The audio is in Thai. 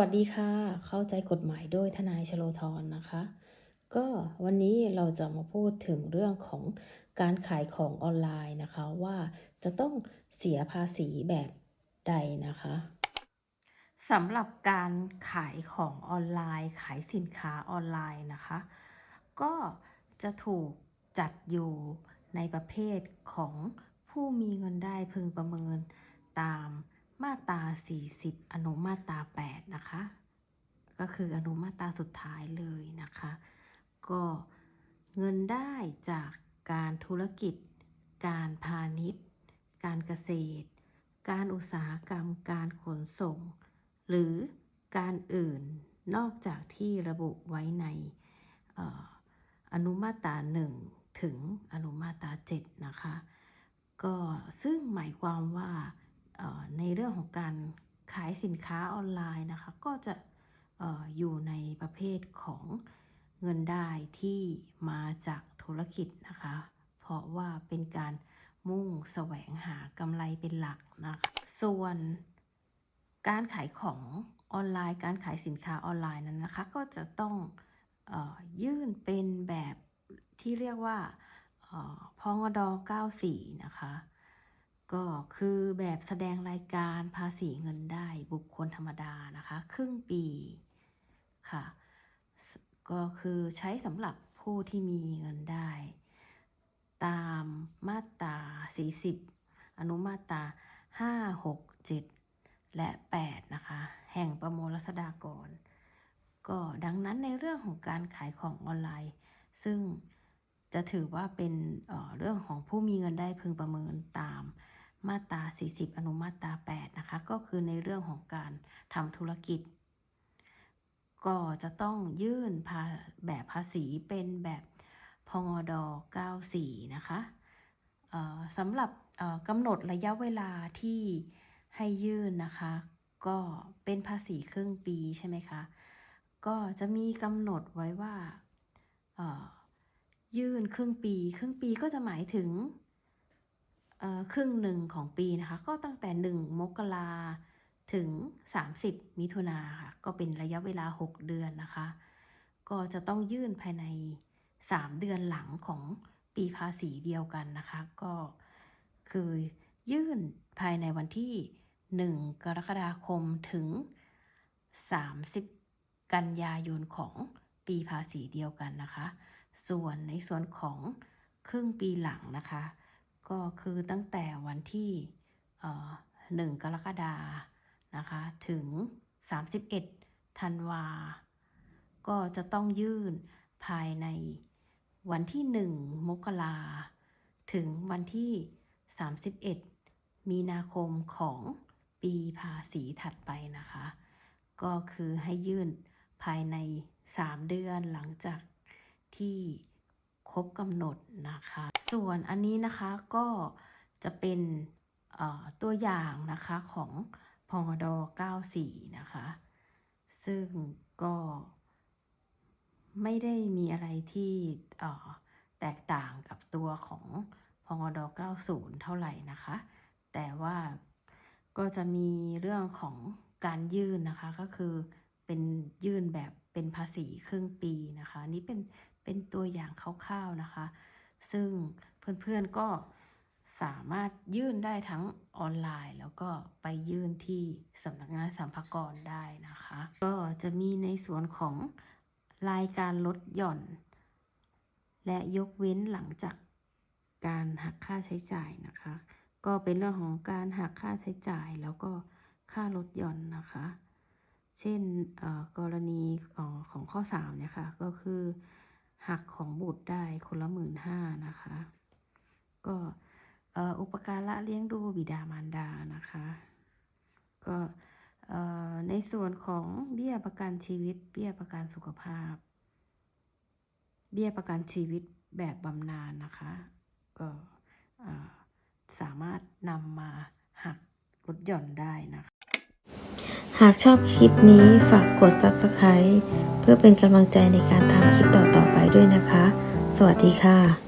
สวัสดีค่ะ เข้าใจกฎหมายโดยทนายชโลธรนะคะ ก็วันนี้เราจะมาพูดถึงเรื่องของการขายของออนไลน์นะคะ ว่าจะต้องเสียภาษีแบบใดนะคะสำหรับการขายของออนไลน์ ขายสินค้าออนไลน์นะคะ ก็จะถูกจัดอยู่ในประเภทของผู้มีเงินได้พึงประเมินตาม มาตรา40 อนุมาตรา8นะคะ ก็คืออนุมาตราสุดท้ายเลยนะคะ ก็เงินได้จากการธุรกิจ การพาณิชย์ การเกษตร การอุตสาหกรรม การขนส่ง หรือการอื่นนอกจากที่ระบุไว้ในอนุมาตรา1ถึงอนุมาตรา7นะคะ ก็ซึ่งหมายความว่า ในเรื่องของการขายสินค้าออนไลน์นะคะ ก็จะออยู่ในประเภทของเงินได้ที่มาจากธุรกิจนะคะ เพราะว่าเป็นการมุ่งแสวงหากำไรเป็นหลักนะคะ ส่วนการขายของออนไลน์ การขายสินค้าออนไลน์นั้นนะคะ ก็จะต้องออยื่นเป็นแบบที่เรียกว่าออพงด 94 นะคะ ก็คือแบบแสดงรายการภาษีเงินได้บุคคลธรรมดานะคะ ครึ่งปีค่ะ ก็คือใช้สำหรับผู้ที่มีเงินได้ ตามมาตรา 40 อนุมาตรา 5 6 7 และ 8 นะคะ แห่งประมวลรัษฎากร ก็ดังนั้นในเรื่องของการขายของออนไลน์ ซึ่งจะถือว่าเป็นเเรื่องของผู้มีเงินได้พึงประเมินตาม มาตรา 40 อนุมาตรา 8 นะคะ ก็คือในเรื่องของการทำธุรกิจ ก็จะต้องยื่นแบบภาษีเป็นแบบพงด 94 นะคะสำหรับกำหนดระยะเวลาที่ให้ยื่นนะคะ ก็เป็นภาษีครึ่งปีใช่ไหมคะ ก็จะมีกำหนดไว้ว่ายื่นครึ่งปี ครึ่งปีก็จะหมายถึง ครึ่งหนึ่งของปีนะคะ ก็ตั้งแต่ 1 มกราถึง 30 มิถุนาค่ะ ก็เป็นระยะเวลา 6 เดือนนะคะ ก็จะต้องยื่นภายใน 3 เดือนหลังของปีภาษีเดียวกันนะคะ ก็คือยื่นภายในวันที่ 1 กรกฎาคมถึง 30 กันยายนของปีภาษีเดียวกันนะคะ ส่วนในส่วนของครึ่งปีหลังนะคะ ก็คือตั้งแต่วันที่หนึ่งกรกฎานะคะ ถึง 31 ธันวา ก็จะต้องยื่นภายในวันที่ 1 มกราถึงวันที่ 31 มีนาคมของปีภาษีถัดไปนะคะ ก็คือให้ยื่นภายใน 3 เดือนหลังจากที่ครบกำหนดนะคะ ส่วนอันนี้นะคะก็จะเป็นตัวอย่างนะคะของพงด94 นะคะ ซึ่งก็ไม่ได้มีอะไรที่แตกต่างกับตัวของพงด90 เท่าไหร่นะคะ แต่ว่าก็จะมีเรื่องของการยื่นนะคะก็คือเป็นยื่นแบบเป็นภาษีครึ่งปีนะคะ นี่เป็นเป็นตัวอย่างคร่าวๆนะคะ ซึ่งเพื่อนๆก็สามารถยื่นได้ทั้งออนไลน์ แล้วก็ไปยื่นที่สำนักงานสัมภากรได้นะคะ ก็จะมีในส่วนของรายการลดหย่อน และยกเว้นหลังจากการหักค่าใช้จ่ายนะคะ ก็เป็นเรื่องของการหักค่าใช้จ่ายแล้วก็ค่าลดหย่อนนะคะ เช่นกรณีของข้อ3เนี่ยค่ะก็คือ หักของบุตรได้คนละหมื่นห้านะคะ ก็อุปการะเลี้ยงดูบิดามารดานะคะ ก็ในส่วนของเบี้ยประกันชีวิต เบี้ยประกันสุขภาพ เบี้ยประกันชีวิตแบบบำนาญนะคะ ก็สามารถนำมาหักลดหย่อนได้นะคะ หากชอบคลิปนี้ฝากกด Subscribe พื่อเป็นกำลังใจในการทำคลิปต่อๆไปด้วยนะคะ สวัสดีค่ะ